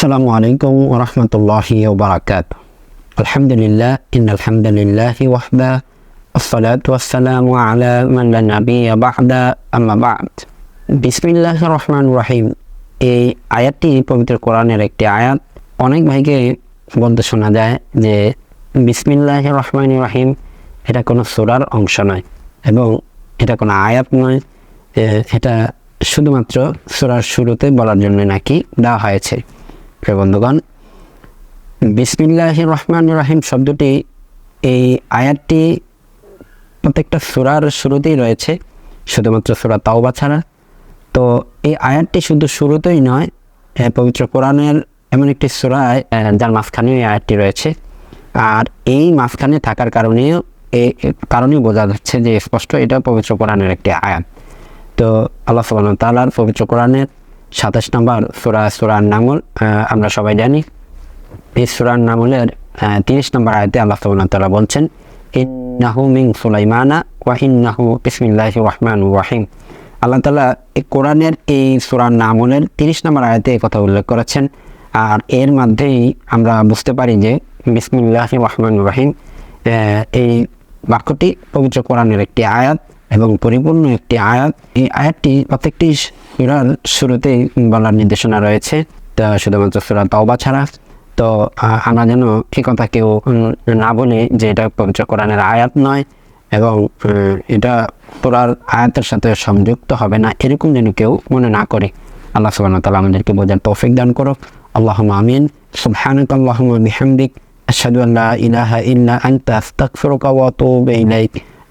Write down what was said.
আসসালামু আলাইকুম রহমতুল্লাহি বারাকাত আলহামদুলিল্লাহ ইন আলহামদুলিল্লাহি ওয়াহদা, আসসালাতু ওয়াসসালামু আলা মান লা নাবিয়্যা বা'দা আম্মা বা'দ। বিসমিল্লাহির রহমানির রহিম। এই আয়াতটি পবিত্র কোরআনের একটি আয়াত। অনেক ভাইকে বলতে শোনা যায় যে বিসমিল্লাহ রহমান রাহিম এটা কোনো সোরার অংশ নয় এবং এটা কোনো আয়াত নয়। এটা শুধুমাত্র সোরার শুরুতে বলার জন্য নাকি দেওয়া হয়েছে। প্রিয় বন্ধুগণ বিসমিল্লাহ রহমান রাহিম শব্দটি এই আয়াতটি প্রত্যেকটা সুরার শুরুতেই রয়েছে, শুধুমাত্র সুরা তাওবা ছাড়া। তো এই আয়াতটি শুধু শুরুতেই নয় পবিত্র কোরআনের এমন একটি সুরায় যার মাঝখানেও এই আয়াতটি রয়েছে। আর এই মাঝখানে থাকার কারণেও এই কারণেই বোঝা যাচ্ছে যে স্পষ্ট এটা পবিত্র কোরআনের একটি আয়াত। তো আল্লাহ ওয়া তাআলার পবিত্র কোরআনের সাতাশ নম্বর সুরা সুরার নামল আমরা সবাই জানি। এই সুরার নামলের তিরিশ নম্বর আয়তে আল্লাহ তাআলা বলছেন, ইন্নাহু মিন সুলাইমানা ওয়া ইন্নাহু বিসমিল্লাহির রহমানির রহিম। আল্লাহ তাআলা এই কোরআনের এই সুরার নামলের তিরিশ নম্বর আয়তে এই কথা উল্লেখ করেছেন। আর এর মধ্যেই আমরা বুঝতে পারি যে বিসমিল্লাহির রহমানির রহিম এই বাক্যটি পবিত্র কোরআনের একটি আয়াত। এবং পরিপূর্ণ একটি আয়াত, এই আয়াতটি প্রত্যেকটি সুরার শুরুতেই বলার নির্দেশনা রয়েছে। তা শুধুমাত্র সুরা তাওবা ছাড়া। তো আমরা যেন এই কথা কেউ না বলি যে এটা পবিত্র কোরআনের আয়াত নয় এবং এটা তোরার আয়াতের সাথে সংযুক্ত হবে না, এরকম যেন কেউ মনে না করে। আল্লাহ সুবহানাহু ওয়া তাআলা আমাদেরকে বোঝার তৌফিক দান করো আল্লাহুম্মা আমিন। সুবহানাকা আল্লাহুম্মা বিহামদিক। আশহাদু আন লা ইলাহা ইল্লা ওয়া ইলাইক।